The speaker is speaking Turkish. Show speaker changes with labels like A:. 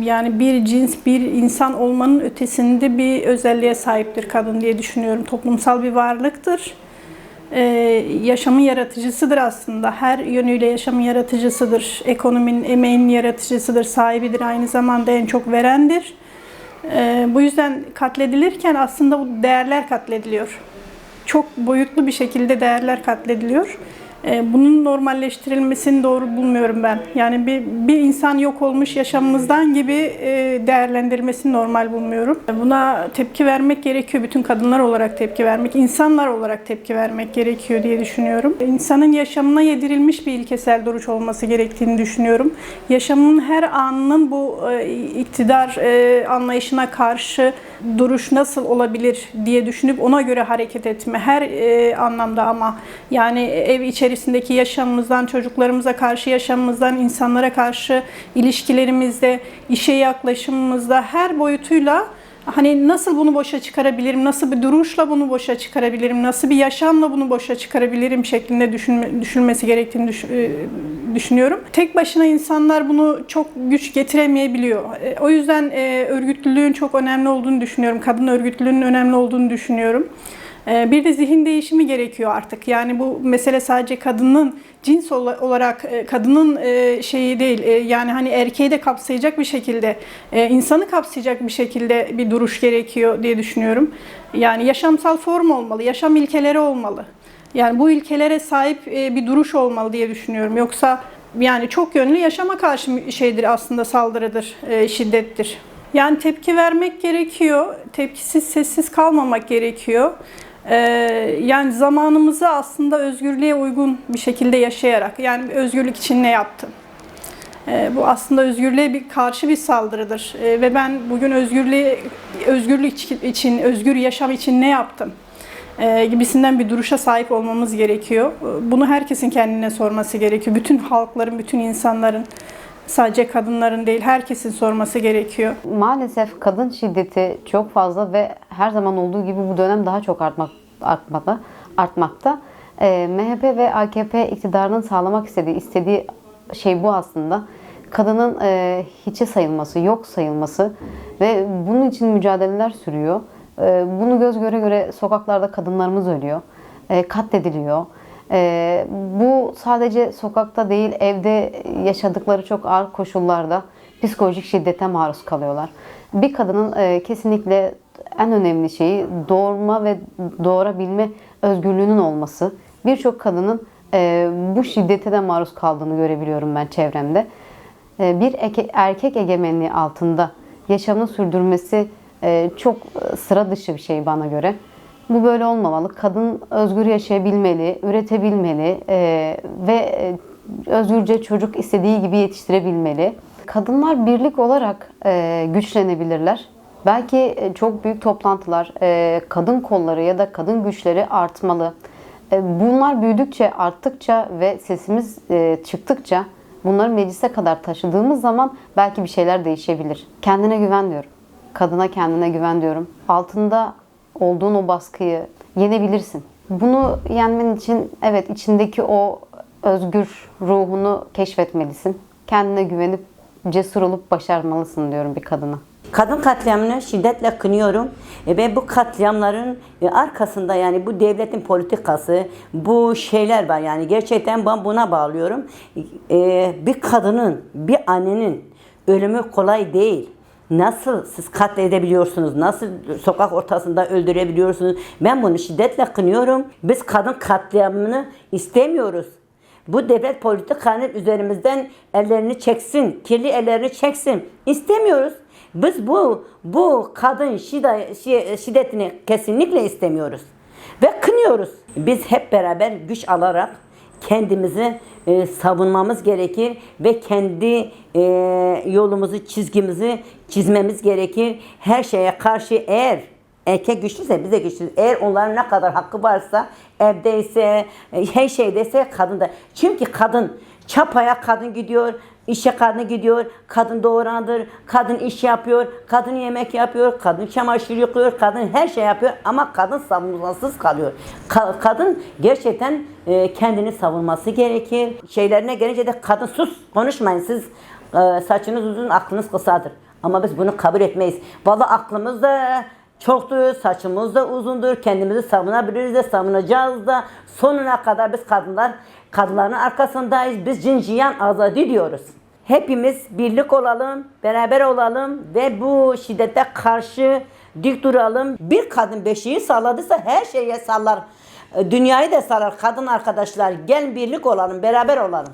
A: yani bir cins, bir insan olmanın ötesinde bir özelliğe sahiptir kadın diye düşünüyorum. Toplumsal bir varlıktır. Ee, yaşamın yaratıcısıdır aslında. Her yönüyle yaşamın yaratıcısıdır. Ekonominin, emeğin yaratıcısıdır, sahibidir. Aynı zamanda en çok verendir. Ee, bu yüzden katledilirken aslında bu değerler katlediliyor. Çok boyutlu bir şekilde değerler katlediliyor. Ee, bunun normalleştirilmesini doğru bulmuyorum ben. Yani bir, bir insan yok olmuş yaşamımızdan gibi e, değerlendirilmesini normal bulmuyorum. Buna tepki vermek gerekiyor. Bütün kadınlar olarak tepki vermek, insanlar olarak tepki vermek gerekiyor diye düşünüyorum. İnsanın yaşamına yedirilmiş bir ilkesel duruş olması gerektiğini düşünüyorum. Yaşamın her anının bu e, iktidar e, anlayışına karşı duruş nasıl olabilir diye düşünüp ona göre hareket etme her e, anlamda ama yani ev içerisindeki yaşamımızdan, çocuklarımıza karşı yaşamımızdan, insanlara karşı ilişkilerimizde, işe yaklaşımımızda her boyutuyla hani nasıl bunu boşa çıkarabilirim, nasıl bir duruşla bunu boşa çıkarabilirim, nasıl bir yaşamla bunu boşa çıkarabilirim şeklinde düşünme, düşünmesi gerektiğini düş- e, düşünüyorum. Tek başına insanlar bunu çok güç getiremeyebiliyor. E, O yüzden e, örgütlülüğün çok önemli olduğunu düşünüyorum. Kadın örgütlülüğünün önemli olduğunu düşünüyorum. E, Bir de zihin değişimi gerekiyor artık. Yani bu mesele sadece kadının cins ola- olarak e, kadının e, şeyi değil. e, Yani hani erkeği de kapsayacak bir şekilde, insanı kapsayacak bir şekilde bir duruş gerekiyor diye düşünüyorum. Yani yaşamsal form olmalı, yaşam ilkeleri olmalı. Yani bu ilkelere sahip bir duruş olmalı diye düşünüyorum. Yoksa yani çok yönlü yaşama karşı şeydir aslında saldırıdır, şiddettir. Yani tepki vermek gerekiyor. Tepkisiz, sessiz kalmamak gerekiyor. Ee, yani zamanımızı aslında özgürlüğe uygun bir şekilde yaşayarak, yani özgürlük için ne yaptım? Ee, bu aslında özgürlüğe bir karşı bir saldırıdır. Ee, ve ben bugün özgürlüğe, özgürlük için, özgür yaşam için ne yaptım? Gibisinden bir duruşa sahip olmamız gerekiyor. Bunu herkesin kendine sorması gerekiyor. Bütün halkların, bütün insanların, sadece kadınların değil, herkesin sorması gerekiyor.
B: Maalesef kadın şiddeti çok fazla ve her zaman olduğu gibi bu dönem daha çok artmak, artmakta. artmakta. Ee, MHP ve AKP iktidarının sağlamak istediği istediği şey bu aslında. Kadının e, hiçe sayılması, yok sayılması ve bunun için mücadeleler sürüyor. E, bunu göz göre göre sokaklarda kadınlarımız ölüyor, e, katlediliyor. Ee, bu sadece sokakta değil, evde yaşadıkları çok ağır koşullarda psikolojik şiddete maruz kalıyorlar. Bir kadının e, kesinlikle en önemli şeyi doğurma ve doğurabilme özgürlüğünün olması. Birçok kadının e, bu şiddete de maruz kaldığını görebiliyorum ben çevremde. E, bir erkek egemenliği altında yaşamını sürdürmesi çok sıra dışı bir şey bana göre. Bu böyle olmamalı. Kadın özgür yaşayabilmeli, üretebilmeli e, ve e, özgürce çocuk istediği gibi yetiştirebilmeli. Kadınlar birlik olarak e, güçlenebilirler. Belki e, çok büyük toplantılar, e, kadın kolları ya da kadın güçleri artmalı. E, bunlar büyüdükçe, arttıkça ve sesimiz e, çıktıkça bunları meclise kadar taşıdığımız zaman belki bir şeyler değişebilir. Kendine güven diyorum. Kadına kendine güven diyorum. Altında olduğun o baskıyı yenebilirsin. Bunu yenmen için evet içindeki o özgür ruhunu keşfetmelisin. Kendine güvenip cesur olup başarmalısın diyorum bir kadına.
C: Kadın katliamını şiddetle kınıyorum E, ve bu katliamların e, arkasında yani bu devletin politikası, bu şeyler var yani gerçekten ben buna bağlıyorum. E, Bir kadının, bir annenin ölümü kolay değil. Nasıl siz katledebiliyorsunuz? Nasıl sokak ortasında öldürebiliyorsunuz? Ben bunu şiddetle kınıyorum. Biz kadın katliamını istemiyoruz. Bu devlet politikanın üzerimizden ellerini çeksin, kirli ellerini çeksin. İstemiyoruz. Biz bu bu kadın şiddetini kesinlikle istemiyoruz ve kınıyoruz. Biz hep beraber güç alarak kendimizi e, savunmamız gerekir ve kendi e, yolumuzu, çizgimizi çizmemiz gerekir. Her şeye karşı eğer erkek güçlüyse biz de güçlüyüz. Eğer onların ne kadar hakkı varsa evdeyse, e, her şeydeyse kadın da. Çünkü kadın çapaya kadın gidiyor, işe kadın gidiyor, kadın doğurandır, kadın iş yapıyor, kadın yemek yapıyor, kadın çamaşır yıkıyor, kadın her şey yapıyor ama kadın savunmasız kalıyor. Ka- kadın gerçekten e, kendini savunması gerekir. Şeylerine gelince de kadın sus konuşmayın siz e, saçınız uzun, aklınız kısadır. Ama biz bunu kabul etmeyiz. Vallahi aklımız da çoktur, saçımız da uzundur. Kendimizi savunabiliriz de, savunacağız da. Sonuna kadar biz kadınlar, kadınların arkasındayız. Biz cinciyan azadi diyoruz. Hepimiz birlik olalım, beraber olalım ve bu şiddete karşı dik duralım. Bir kadın beşiği salladıysa her şeye sallar. E, Dünyayı da sallar kadın arkadaşlar. Gel birlik olalım, beraber olalım.